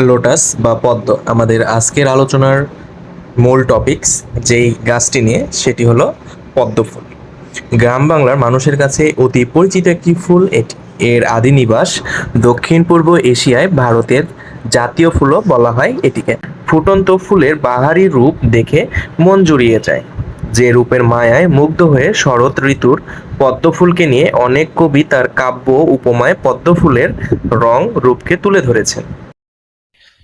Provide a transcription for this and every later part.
Lotus বা পদ্ম। আমাদের আজকের আলোচনার মূল টপিকস যেই গাছটি নিয়ে, সেটি হলো পদ্ম ফুল গ্রাম বাংলার মানুষের কাছে অতি পরিচিত একটি ফুল, এটি, এর আদি নিবাস দক্ষিণ পূর্ব এশিয়ায় ভারতের জাতীয় ফুলও বলা হয় এটিকে। ফুটন্ত ফুলের বাহারি রূপ দেখে মন জুড়িয়ে যায়। যে রূপের মায়ায় মুগ্ধ হয়ে শরৎ ঋতুর পদ্ম ফুলকে নিয়ে অনেক কবি তার কাব্য, উপমায় পদ্ম ফুলের রং রূপকে তুলে ধরেছেন।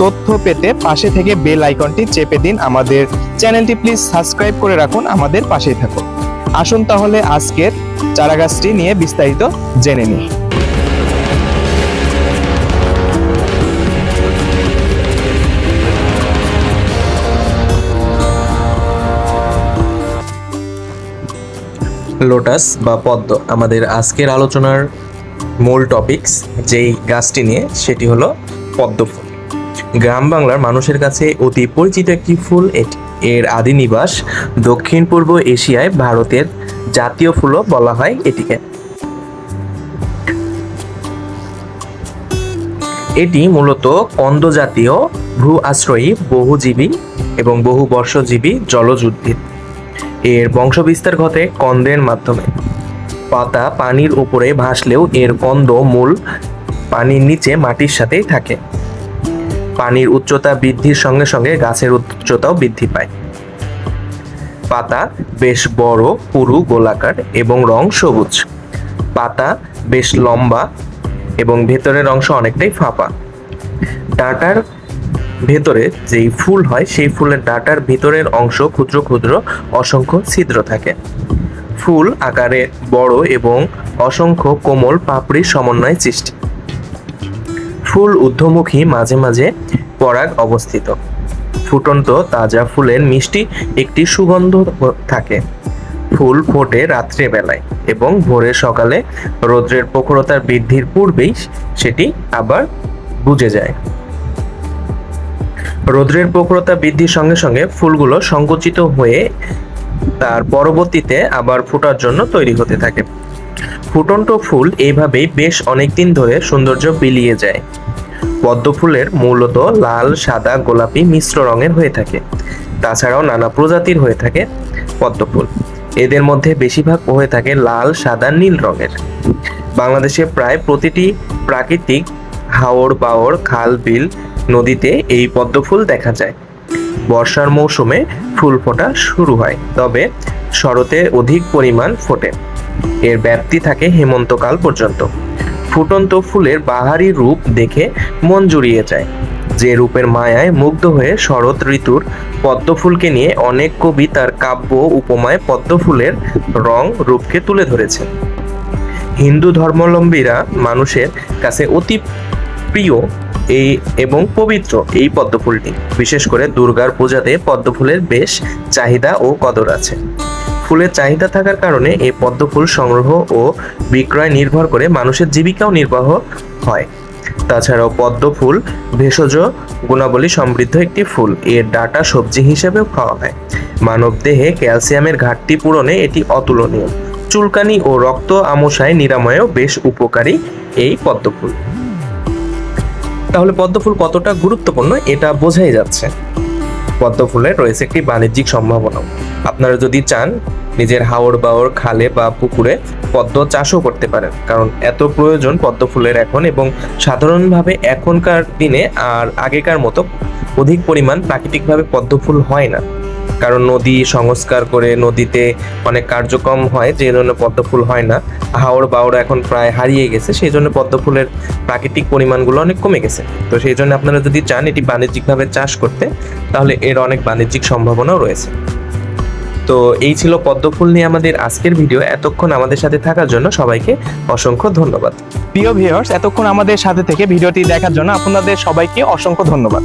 তথ্য পেতে পাশে থেকে বেল আইকনটি চেপে দিন আমাদের চ্যানেলটি। প্লিজ সাবস্ক্রাইব করে রাখুন আমাদের পাশেই থাকুন। আসুন তাহলে আজকের চারা গাছটি নিয়ে বিস্তারিত জেনে নিই। লোটাস বা পদ্ম আমাদের আজকের আলোচনার মূল টপিকস, যেই গাছটি নিয়ে, সেটি হলো পদ্ম ফুল গ্রাম বাংলার মানুষের কাছে অতি পরিচিত একটি ফুল, এটি এর আদি নিবাস দক্ষিণ পূর্ব এশিয়ায় ভারতের জাতীয় ফুলও বলা হয় এটিকে। এটি মূলত কন্দ জাতীয় ভূ আশ্রয়ী, বহুজীবী এবং বহু বর্ষজীবী জলজ উদ্ভিদ। এর বংশবিস্তার ঘটে কন্দের মাধ্যমে। পাতা পানির উপরে ভাসলেও এর কন্দ মূল পানির নিচে মাটির সাথেই থাকে। পানির উচ্চতা বৃদ্ধির সঙ্গে সঙ্গে গাছের উচ্চতাও বৃদ্ধি পায়। পাতা বেশ বড়, পুরু, গোলাকার এবং রং সবুজ। পাতা বেশ লম্বা এবং ভেতরের অংশ অনেকটাই ফাঁপা। ডাঁটার ভেতরে যেই ফুল হয়, সেই ফুলের ডাঁটার ভেতরের অংশ ক্ষুদ্র ক্ষুদ্র অসংখ্য ছিদ্র থাকে। ফুল আকারে বড় এবং অসংখ্য কোমল পাপড়ির সমন্বয়ে সৃষ্টি। ফুল ঊর্ধ্বমুখী মাঝে মাঝে পরাগ অবস্থিত। ফুটন্ত তাজা ফুলের মিষ্টি একটি সুগন্ধ থাকে। ফুল ফোটে রাত্রে বেলায় এবং ভোরে সকালে রৌদ্রের প্রখরতার বৃদ্ধির পূর্বেই সেটি আবার বুঝে যায়। রৌদ্রের প্রখরতা বৃদ্ধির সঙ্গে সঙ্গে ফুলগুলো সংকুচিত হয়ে তার পরবর্তীতে আবার ফোটার জন্য তৈরি হতে থাকে। ফুটন্ত ফুল এইভাবেই বেশ অনেক দিন ধরে সৌন্দর্য বিলিয়ে যায়। পদ্ম ফুলের মূলত লাল, সাদা, গোলাপি মিশ্র রঙের হয়ে থাকে। তাছাড়াও নানা প্রজাতির হয়ে থাকে পদ্ম ফুল। এদের মধ্যে বেশিরভাগ হয়ে থাকে লাল, সাদা, নীল রঙের। বাংলাদেশে প্রায় প্রতিটি প্রাকৃতিক হাওড় বাওড় খাল, বিল নদীতে এই পদ্ম ফুল দেখা যায়। বর্ষার মৌসুমে ফুল ফোটা শুরু হয়, তবে শরতে অধিক পরিমাণ ফোটে। এর ব্যাপ্তি থাকে হেমন্তকাল পর্যন্ত। ফুটন্ত ফুলের বাহারি রূপ দেখে মন জুড়িয়ে যায়, যে রূপের মায়ায় মুগ্ধ হয়ে শরৎ ঋতুর পদ্মফুলকে নিয়ে অনেক কবি তার কাব্য উপমায় পদ্মফুলের রং রূপকে তুলে ধরেছেন। হিন্দু ধর্মাবলম্বীরা মানুষের কাছে অতি প্রিয় এই এবং পবিত্র এই পদ্মফুলটি। বিশেষ করে দুর্গার পূজাতে পদ্মফুলের বেশ চাহিদা ও কদর আছে। ফুলের চাহিদা থাকার কারণে এই পদ্ম ফুল সংগ্রহ ও বিক্রয় নির্ভর করে মানুষের জীবিকাও নির্বাহ হয়। তাছাড়াও পদ্ম ফুল ভেষজ গুণাবলী সমৃদ্ধ একটি ফুল। এর ডাটা সবজি হিসেবেও খাওয়া হয়। মানব দেহে ক্যালসিয়ামের ঘাটতি পূরণে এটি অতুলনীয়। চুলকানি ও রক্ত আমশায় নিরাময়েও বেশ উপকারী এই পদ্ম ফুল তাহলে পদ্ম ফুল কতটা গুরুত্বপূর্ণ এটা বোঝাই যাচ্ছে। পদ্ম ফুলের রয়েছে একটি বাণিজ্যিক সম্ভাবনা আপনারা যদি চান নিজের হাওড় বাওড় খালে বা পুকুরে পদ্ম চাষও করতে পারেন, কারণ এত প্রয়োজন পদ্ম ফুলের এখন এবং সাধারণভাবে এখনকার দিনে আর আগেকার মতো অধিক পরিমাণ প্রাকৃতিকভাবে পদ্ম ফুল হয় না। কারণ নদী সংস্কার করে নদীতে অনেক কার্যক্রম হয়, যে জন্য পদ্মফুল হয় না। হাওড় বাওড় এখন প্রায় হারিয়ে গেছে, সেই জন্য পদ্মফুলের প্রাকৃতিক পরিমাণগুলো অনেক কমে গেছে। তো সেই জন্য আপনারা যদি চান এটি বাণিজ্যিকভাবে চাষ করতে, তাহলে এর অনেক বাণিজ্যিক সম্ভাবনাও রয়েছে। তো এই ছিল পদ্মফুল নিয়ে আমাদের আজকের ভিডিও। এতক্ষণ আমাদের সাথে থাকার জন্য সবাইকে অসংখ্য ধন্যবাদ। প্রিয় ভিউয়ার্স এতক্ষণ আমাদের সাথে থেকে ভিডিওটি দেখার জন্য আপনাদের সবাইকে অসংখ্য ধন্যবাদ।